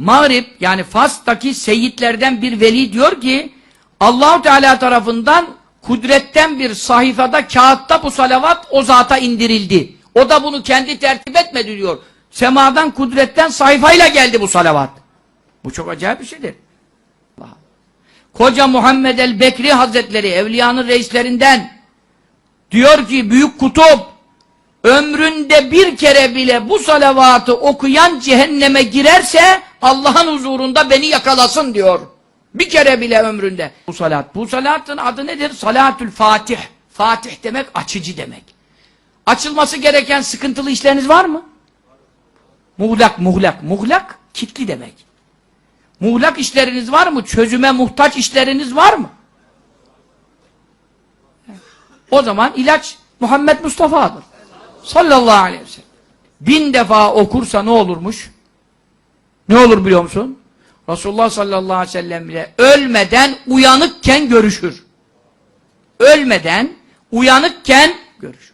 Mağrib yani Fas'taki seyitlerden bir veli diyor ki Allahu Teala tarafından kudretten bir sayfada kağıtta bu salavat o zata indirildi. O da bunu kendi tertip etmedi diyor. Semadan kudretten sayfayla geldi bu salavat. Bu çok acayip bir şeydir. Allah. Koca Muhammed el-Bekri Hazretleri evliyanın reislerinden diyor ki büyük kutup ömründe bir kere bile bu salavatı okuyan cehenneme girerse Allah'ın huzurunda beni yakalasın diyor. Bir kere bile ömründe. Bu salat. Bu salatın adı nedir? Salatül Fatih. Fatih demek açıcı demek. Açılması gereken sıkıntılı işleriniz var mı? Muğlak, muğlak. Muğlak, kitli demek. Muğlak işleriniz var mı? Çözüme muhtaç işleriniz var mı? O zaman ilaç Muhammed Mustafa'dır. Sallallahu aleyhi ve sellem. Bin defa okursa ne olurmuş? Ne olur biliyor musun? Resulullah sallallahu aleyhi ve sellem ile ölmeden uyanıkken görüşür. Ölmeden uyanıkken görüşür.